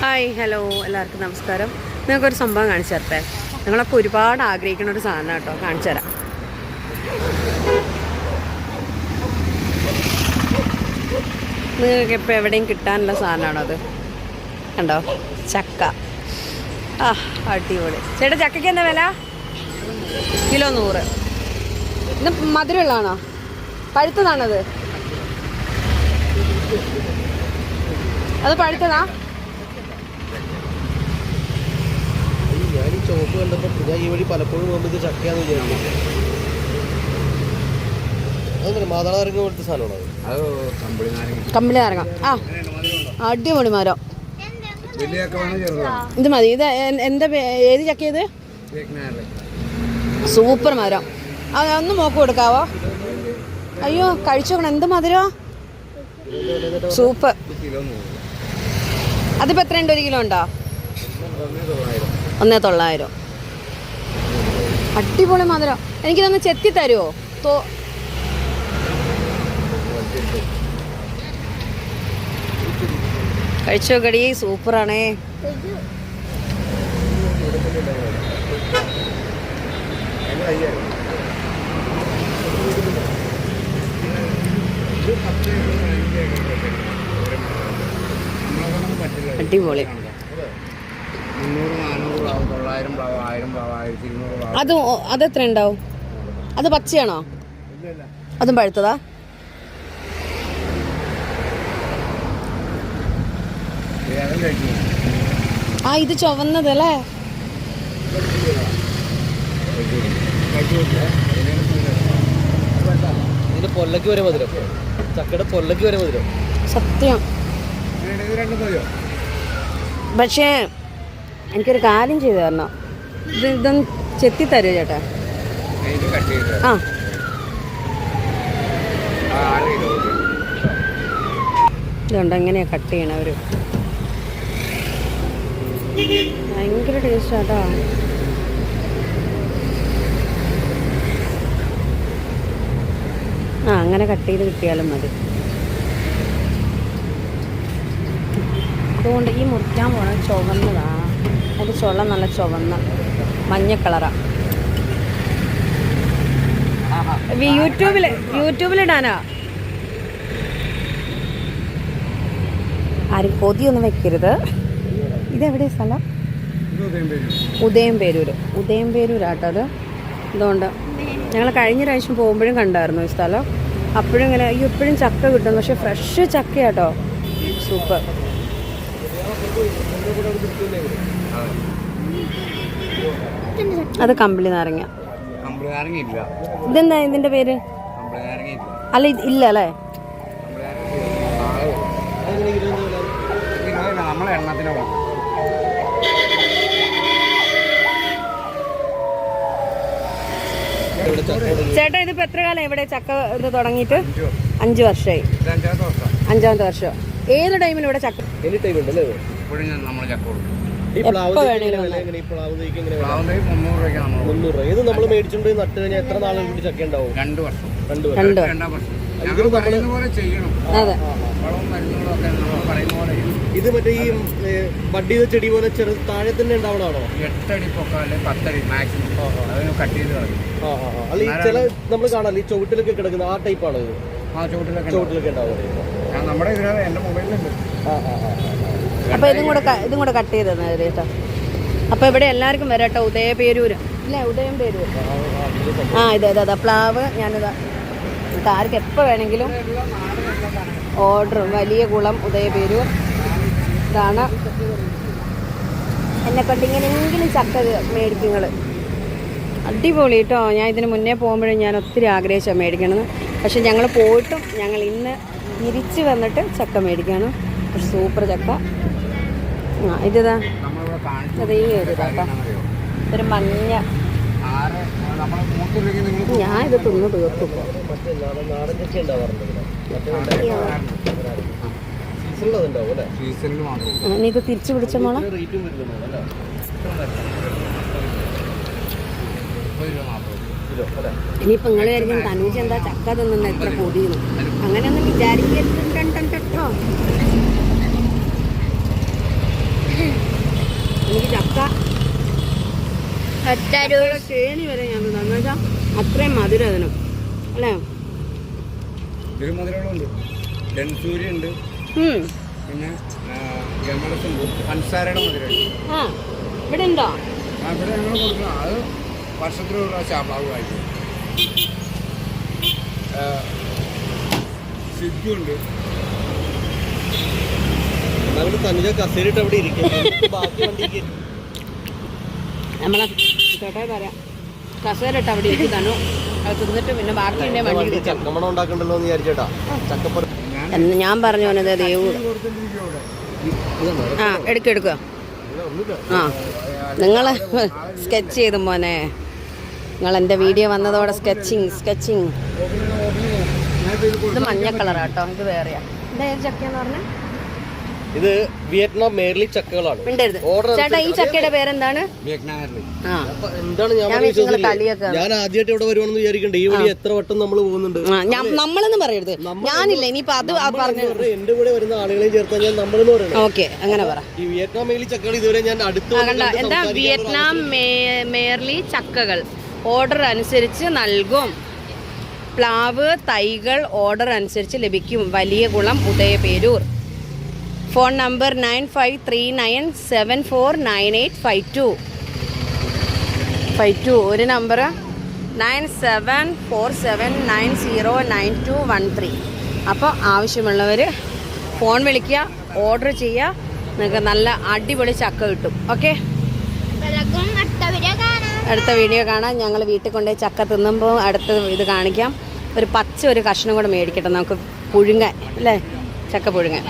Hi hello എല്ലാവർക്കും നമസ്കാരം. നിങ്ങൾക്കൊരു സംഭവം കാണിച്ചു തരട്ടെ? നിങ്ങളൊക്കെ ഒരുപാട് ആഗ്രഹിക്കുന്ന ഒരു സാധനം കേട്ടോ കാണിച്ചു തരാം. നിങ്ങൾക്ക് ഇപ്പോൾ എവിടെയും കിട്ടാനുള്ള അത്? കണ്ടോ? ചക്ക. ആ അടിപൊളി. ചേട്ടാ ചക്കയ്ക്ക് എന്താ വില? കിലോ നൂറ്. ഇത് മധുരമുള്ളതാണോ? പഴുത്തതാണത് അത് പഴുത്തതാ ഞാൻ ചോപ്പ് ഞാൻ ഈ വഴി പലപ്പോഴും പോകുമ്പോൾ ഇത് ചക്കയാന്ന് വിചാരിക്കുന്നു മാതാളാരങ്ങ പോലത്തെ സാധനമാണോ കമ്പിളി നാരങ്ങ. ആ. അടിപൊളി മരം ഇത് മതി. ഇത് എന്താ ഏത് ചക്ക സൂപ്പർ മരം അതൊന്ന് ഒന്ന് മോക്ക് കൊടുക്കാവോ? അയ്യോ കഴിച്ചു നോക്കണം. എന്ത് മധുരോ? സൂപ്പർ. അതിപ്പോ എത്രയുണ്ട്? ഒരു കിലോ ഉണ്ടോ? ഒന്നേ തൊള്ളായിരം. അടിപൊളി മധുരം. എനിക്കിതൊന്ന് ചെത്തി തരുമോ തോ കഴിച്ചോ കടി സൂപ്പറാണേ. അടിപൊളി. തൊള്ളായിരം പ്ലാവ് ആയിരം പ്ലാവ് ആയിരത്തി ഇരുന്നൂറ് പ്ലാവ് അത് ഒ- അത് എത്ര ഉണ്ടാവും അത് പച്ചയാണോ? അതും പഴുത്തതാ? ആ ഇത് ചുവന്നതല്ലേ? ഇതിന്റെ പൊല്ലക്ക് വരെ മധുരം. ചക്കയുടെ പൊല്ലക്ക് വരെ മധുരം. സത്യം. ഇത് രണ്ടും മതിയോ? പക്ഷേ എനിക്കൊരു കാര്യം ചെയ്തു തരണം. ഇത് ഇതൊന്ന് ചെത്തി തരുമോ ചേട്ടാ? ആ. ഇതുണ്ട്? എങ്ങനെയാ കട്ട് ചെയ്യണ അവർ ഭയങ്കര ടേസ്റ്റ് ആട്ടോ ആ അങ്ങനെ കട്ട് ചെയ്ത് കിട്ടിയാലും മതി. അതുകൊണ്ട് ഈ മുറിക്കാൻ പോണ ചുവന്നതാ അത് ചുള നല്ല ചുവന്ന മഞ്ഞ കളറാണ് യൂട്യൂബിൽ യൂട്യൂബിലിടാനാ. ആരും കൊതിയൊന്നും വെക്കരുത്. ഇതെവിടെ സ്ഥലം? ഉദയം പേരൂര് ഉദയം പേരൂരാട്ടോ അത്. അതുകൊണ്ട് ഞങ്ങൾ കഴിഞ്ഞ പ്രാവശ്യം പോകുമ്പോഴും കണ്ടായിരുന്നു ഈ സ്ഥലം. അപ്പോഴും ഇങ്ങനെ ഈ എപ്പോഴും ചക്ക കിട്ടും. പക്ഷെ ഫ്രഷ് ചക്കയാട്ടോ. സൂപ്പർ. അത് കമ്പിളി നാരങ്ങ. ഇതെന്താ ഇതിന്റെ പേര്? അല്ല ഇല്ല അല്ലേ? നമ്മളെ എണ്ണത്തിനെ. ചേട്ടാ ഇതിപ്പോ എത്ര കാലം ഇവിടെ ചക്ക ഇത് തുടങ്ങിയിട്ട്? അഞ്ചു വർഷമായി അഞ്ചാമത്തെ വർഷം. ഏത് ടൈമിലും ഇവിടെ ചക്ക എനി ടൈം ഉണ്ടല്ലേ ഇത്? ഇപ്പോഴും നമ്മൾ ചക്ക കൊടുക്കും. ഈ എപ്പോ തേക്ക് എങ്ങനെ വില? എങ്ങനെ ഈ പ്ലാവ് തേക്ക് എങ്ങനെ വില? പ്ലാവിന്റെ മുന്നൂറ് രൂപയ്ക്ക് നമ്മൾ കൊടുക്കും. മുന്നൂറ് രൂപ. ഇത് നമ്മൾ മേടിച്ചോണ്ട് നട്ട് കഴിഞ്ഞാൽ എത്ര നാൾ കൂടി ചക്ക ഉണ്ടാവും? രണ്ട് വർഷം. രണ്ട് വർഷം. രണ്ട് രണ്ടാം വർഷം. ഞങ്ങൾ പറയുന്ന പോലെ ചെയ്യണം. അതെ. വളവും മരുന്നുകളും ഒക്കെ നമ്മൾ പറയുന്ന പോലെ ചെയ്യണം. ഇത് മറ്റേ ഈ ഏ, ബഡ് ചെയ്ത ചെടി പോലെ ചെറു താഴെ തന്നെ ഉണ്ടാവണാണോ എട്ടടി പൊക്കാൽ പത്തടി മാക്സിമം അതിന് കട്ട് ചെയ്ത് കളയും. അല്ല ഈ ചില നമ്മൾ കാണാം ഈ ചുവട്ടിലൊക്കെ കിടക്കുന്ന ആ ടൈപ്പാണ് ഇത് ആ ചോട്ടിലൊക്കെ ചോട്ടിലൊക്കെ ഉണ്ടാവും. ഞാൻ നമ്മുടെ ഇതിനകത്ത് എന്റെ മൊബൈലിലുണ്ട്. ആ ആ ആ ആ. അപ്പൊ ഇതും കൂടെ ഇതും കൂടെ കട്ട് ചെയ്ത് തന്നെ കേട്ടോ. അപ്പോൾ ഇവിടെ എല്ലാവർക്കും വരട്ടോ ഉദയപേരൂര്. ഇല്ല ഉദയം പേരൂർ ആ ഇതെ അതെ ഇതാ പ്ലാവ് ഞാനിതാ നമുക്ക് ആർക്ക് എപ്പോൾ വേണമെങ്കിലും ഓർഡർ വലിയ കുളം ഉദയപേരൂർ. ഇതാണ് എന്നെ കൊണ്ട് ഇങ്ങനെയെങ്കിലും ചക്ക മേടിക്കുങ്ങൾ അടിപൊളി കേട്ടോ ഞാൻ ഇതിന് മുന്നേ പോകുമ്പോഴും ഞാൻ ഒത്തിരി ആഗ്രഹിച്ചാണ് മേടിക്കണമെന്ന് പക്ഷെ ഞങ്ങൾ പോയിട്ടും ഞങ്ങൾ ഇന്ന് തിരിച്ച് വന്നിട്ട് ചക്ക മേടിക്കുകയാണ് സൂപ്പർ ചക്ക. ആ ഇതാ അതേ ഒരു ചക്ക? ഒരു മഞ്ഞ. ഞാൻ ഇത് തിന്ന് ആ, നീ ഇത് തിരിച്ചു പിടിച്ച മോളെ? റേറ്റും വരുന്നുണ്ടോ അല്ലേ? ഇനിയിപ്പോ നിങ്ങൾ കരുതും തനൂജ് എന്താ ചക്ക തിന്നുന്ന എത്ര കൂടിയെന്ന് അങ്ങനെയൊന്നും വിചാരിക്കരുത്. കേട്ടോ എനിക്ക് ചക്ക. ശേണി വരെ ഞാൻ തിന്നാ. അത്രയും മധുരം അതിനും. അല്ലേ? ഉണ്ട്. പിന്നെ ഇവിടെ ഉണ്ടോ? ഇവിടെ ഞങ്ങൾ കൊടുക്കണം. അത് വർഷത്തിൽ ഒരു പ്രാവശ്യം ആ കാഴ്ച സിദ്ധു ഉണ്ട്. എന്നാലും തനിജ കസേരയിട്ട് അവിടെ ഇരിക്കും. ബാക്കി വണ്ടിക്ക്. നമ്മളെ ചേട്ടാ പറയാം കസേരട്ട് അവിടെ ഇരിക്കുന്നതാണ് അത് തിന്നിട്ട് പിന്നെ ബാക്കി ഉണ്ടെങ്കിൽ വണ്ടി വണ്ടി എടുക്കാം ചക്കമണം ഉണ്ടാക്കണ്ടല്ലോ എന്ന് വിചാരിച്ചേട്ടാ ചക്കപ്പുറ ഞാൻ പറഞ്ഞു വന്നത് ദേവു. കൊടുത്തിട്ടിരിക്കും ഇവിടെ ആ എടുക്കുക ആ. നിങ്ങൾ സ്കെച്ച് ചെയ്തു മോനെ. നിങ്ങൾ എന്റെ വീഡിയോ വന്നതോടെ സ്കെച്ചിങ് സ്കെച്ചിങ് ഇത് മഞ്ഞ കളറാട്ടോ ഇത് വേറെയാ. ഇത് വേറെയാണ് ചക്കയെന്ന് പറഞ്ഞേ? ഇത് വിയറ്റ്നാം മേർലി ചക്കകളാണ്. ചേട്ടാ ഈ ചക്കയുടെ പേരെന്താണ്? ഞാൻ ആദ്യമായിട്ട് ഇവിടെ വരുവാണെന്ന് വിചാരിക്കണ്ടേ? ഈ വഴി എത്ര വട്ടം നമ്മൾ പോകുന്നുണ്ട്? നമ്മളെന്ന് പറയരുത്. ഞാനില്ല ഇനിയിപ്പോ അത് പറഞ്ഞു എന്റെ കൂടെ വരുന്ന ആളുകളെയും ചേർത്താൽ ഞാൻ നമ്മളെന്ന് പറയുന്നത് ഓക്കെ അങ്ങനെ പറ. ഈ വിയറ്റ്നാം മേർലി ചക്കകൾ ഇതുവരെ ഞാൻ അടുത്ത് എന്താ വിയറ്റ്നാം മേർലി ചക്കകൾ. ഓർഡർ അനുസരിച്ച് നൽകും. പ്ലാവ് തൈകൾ ഓർഡർ അനുസരിച്ച് ലഭിക്കും. വലിയ കുളം Udayaperoor. Phone number nine five three nine seven four nine eight five two. Five two. ഒരു number nine seven four seven nine zero nine two one three. അപ്പോൾ ആവശ്യമുള്ളവർ ഫോൺ വിളിക്കുക ഓർഡർ ചെയ്യുക. നിങ്ങൾക്ക് നല്ല അടിപൊളി ചക്ക കിട്ടും. ഓക്കെ? അടുത്ത വീഡിയോ കാണാം. ഞങ്ങൾ വീട്ടിൽ കൊണ്ടുപോയി ചക്ക തിന്നുമ്പോൾ അടുത്ത ഇത് കാണിക്കാം. ഒരു പച്ച ഒരു കഷ്ണം കൂടെ മേടിക്കട്ടെ. നമുക്ക് പുഴുങ്ങാൻ അല്ലേ? ചക്ക പുഴുങ്ങാൻ